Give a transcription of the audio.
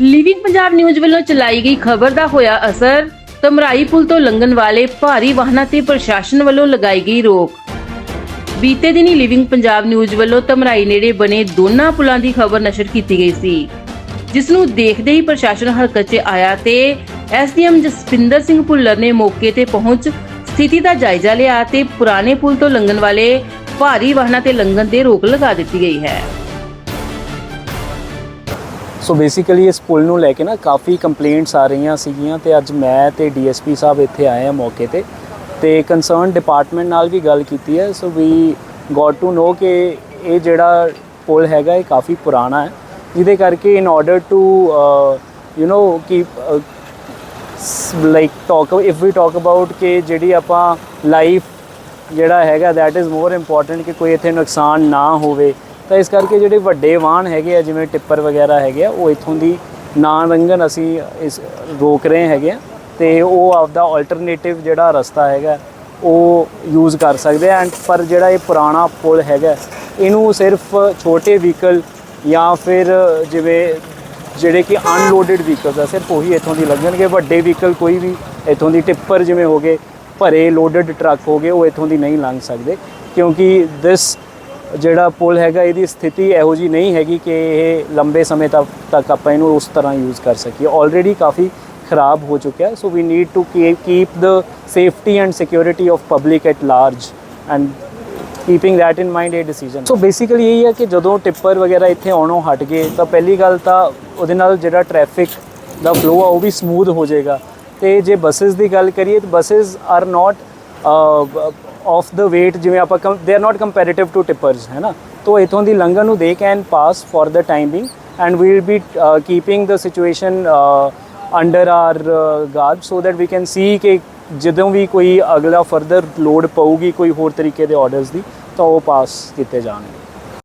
Living Punjab news ਵੱਲੋਂ ਚਲਾਈ ਗਈ ਖਬਰ ਦਾ ਹੋਇਆ ਅਸਰ। ਤਮਰਾਈ ਪੁਲ ਤੋਂ ਲੰਘਣ ਵਾਲੇ ਭਾਰੀ ਵਾਹਨਾਂ ਤੇ ਪ੍ਰਸ਼ਾਸਨ ਵੱਲੋਂ ਲਗਾਈ ਗਈ ਰੋਕ। ਬੀਤੇ ਦਿਨੀ ਲਿਵਿੰਗ ਪੰਜਾਬ ਨਿਊਜ਼ ਵੱਲੋਂ ਤਮਰਾਈ ਨੇੜੇ ਬਣੇ ਦੋਨਾਂ ਪੁਲਾਂ ਦੀ ਖਬਰ ਨਸ਼ਰ ਕੀਤੀ ਗਈ ਸੀ। ਜਿਸ ਨੂੰ ਦੇਖਦੇ ਹੀ ਪ੍ਰਸ਼ਾਸਨ ਹਰਕਤ 'ਚ ਆਇਆ ਤੇ ਐਸਡੀਐਮ ਜਸਪਿੰਦਰ ਸਿੰਘ ਭੁੱਲਰ ਨੇ ਮੌਕੇ ਤੇ ਪਹੁੰਚ ਸਥਿਤੀ ਦਾ ਜਾਇਜ਼ਾ ਲਿਆ ਤੇ ਪੁਰਾਣੇ ਪੁਲ ਤੋਂ ਲੰਘਣ ਵਾਲੇ ਭਾਰੀ ਵਾਹਨਾਂ ਤੇ ਲੰਘਣ ਤੇ ਰੋਕ ਲਗਾ ਦਿੱਤੀ ਗਈ ਹੈ। ਸੋ ਬੇਸਿਕਲੀ ਇਸ ਪੁਲ ਨੂੰ ਲੈ ਕੇ ਨਾ ਕਾਫੀ ਕੰਪਲੇਂਟਸ ਆ ਰਹੀਆਂ ਸੀਗੀਆਂ ਤੇ ਅੱਜ ਮੈਂ ਤੇ ਡੀਐਸਪੀ ਸਾਹਿਬ ਇੱਥੇ ਆਏ ਆ ਮੌਕੇ ਤੇ ਤੇ ਕੰਸਰਨ ਡਿਪਾਰਟਮੈਂਟ ਨਾਲ ਵੀ ਗੱਲ ਕੀਤੀ ਹੈ। ਸੋ ਵੀ ਗੋਟ ਟੂ ਨੋ ਕਿ ਇਹ ਜਿਹੜਾ ਪੁਲ ਹੈਗਾ ਇਹ ਕਾਫੀ ਪੁਰਾਣਾ ਹੈ। ਜਿਹਦੇ ਕਰਕੇ in order to you know ਕਿ like talk if we talk about ਕਿ ਜਿਹੜੀ ਆਪਾਂ ਲਾਈਫ ਜਿਹੜਾ ਹੈਗਾ that ਇਜ਼ ਮੋਰ ਇੰਪੋਰਟੈਂਟ ਕਿ ਕੋਈ ਇੱਥੇ ਨੁਕਸਾਨ ਨਾ ਹੋਵੇ। ਤਾਂ ਇਸ ਕਰਕੇ ਜਿਹੜੇ ਵੱਡੇ ਵਾਹਨ ਹੈਗੇ ਆ, ਜਿਵੇਂ ਟਿੱਪਰ ਵਗੈਰਾ ਹੈਗੇ ਆ, ਉਹ ਇੱਥੋਂ ਦੀ ਨਾ ਲੰਘਣ ਅਸੀਂ ਇਸ ਰੋਕ ਰਹੇ ਹੈਗੇ ਆ ਤੇ ਉਹ ਆਪਦਾ ਆਲਟਰਨੇਟਿਵ ਜਿਹੜਾ ਰਸਤਾ ਹੈਗਾ, ਉਹ ਯੂਜ਼ ਕਰ ਸਕਦੇ ਆ। ਐਂਡ ਪਰ ਜਿਹੜਾ ਇਹ ਪੁਰਾਣਾ ਪੁਲ ਹੈਗਾ, ਇਹਨੂੰ ਸਿਰਫ ਛੋਟੇ ਵਹੀਕਲ ਜਾਂ ਫਿਰ ਜਿਵੇਂ ਜਿਹੜੇ ਕਿ ਅਨਲੋਡਡ ਵਹੀਕਲਸ ਆ, ਸਿਰਫ ਉਹੀ ਇੱਥੋਂ ਦੀ ਲੱਗਣਗੇ। ਵੱਡੇ ਵਹੀਕਲ ਕੋਈ ਵੀ ਇੱਥੋਂ ਦੀ ਟਿੱਪਰ ਜਿਵੇਂ ਹੋ ਗਏ, ਭਰੇ ਲੋਡਡ ਟਰੱਕ ਹੋ ਗਏ, ਉਹ ਇੱਥੋਂ ਦੀ ਨਹੀਂ ਲੰਘ ਸਕਦੇ। ਕਿਉਂਕਿ ਦਿਸ ਜਿਹੜਾ ਪੁਲ ਹੈਗਾ, ਇਹਦੀ ਸਥਿਤੀ ਇਹੋ ਜੀ ਨਹੀਂ ਹੈਗੀ ਕਿ ਇਹ ਲੰਬੇ ਸਮੇਂ ਤੱਕ ਤੱਕ ਆਪਾਂ ਇਹਨੂੰ ਉਸ ਤਰ੍ਹਾਂ ਯੂਜ਼ ਕਰ ਸਕੀਏ। ਆਲਰੇਡੀ ਕਾਫੀ ਖਰਾਬ ਹੋ ਚੁੱਕਿਆ so we need to keep the safety and security of public at large and keeping that in mind ਇਹ ਡਿਸੀਜਨ ਸੋ ਬੇਸਿਕਲੀ ਇਹ ਹੈ ਕਿ ਜਦੋਂ ਟਿੱਪਰ ਵਗੈਰਾ ਇੱਥੇ ਆਉਣੋਂ ਹਟ ਗਏ, ਤਾਂ ਪਹਿਲੀ ਗੱਲ ਤਾਂ ਉਹਦੇ ਨਾਲ ਜਿਹੜਾ ਟ੍ਰੈਫਿਕ ਦਾ ਫਲੋ ਆ, ਉਹ ਵੀ ਸਮੂਥ ਹੋ ਜਾਏਗਾ। ਤੇ ਜੇ ਬੱਸਸ ਦੀ ਗੱਲ ਕਰੀਏ, ਤਾਂ buses are not of the weight ਜਿਵੇਂ ਆਪਾਂ they are not comparative to tippers ਹੈ ਨਾ? ਤੋ ਇਥੋਂ ਦੀ ਲੰਘਣ ਨੂੰ ਦੇ can pass for the time being and we will be keeping the situation under our guard so that we can see ਕਿ ਜਦੋਂ ਵੀ ਕੋਈ ਅਗਲਾ ਫਰਦਰ ਲੋਡ ਪਊਗੀ ਕੋਈ ਹੋਰ ਤਰੀਕੇ ਦੇ ਆਰਡਰਸ ਦੀ, ਤਾਂ ਉਹ ਪਾਸ ਕੀਤੇ ਜਾਣਗੇ।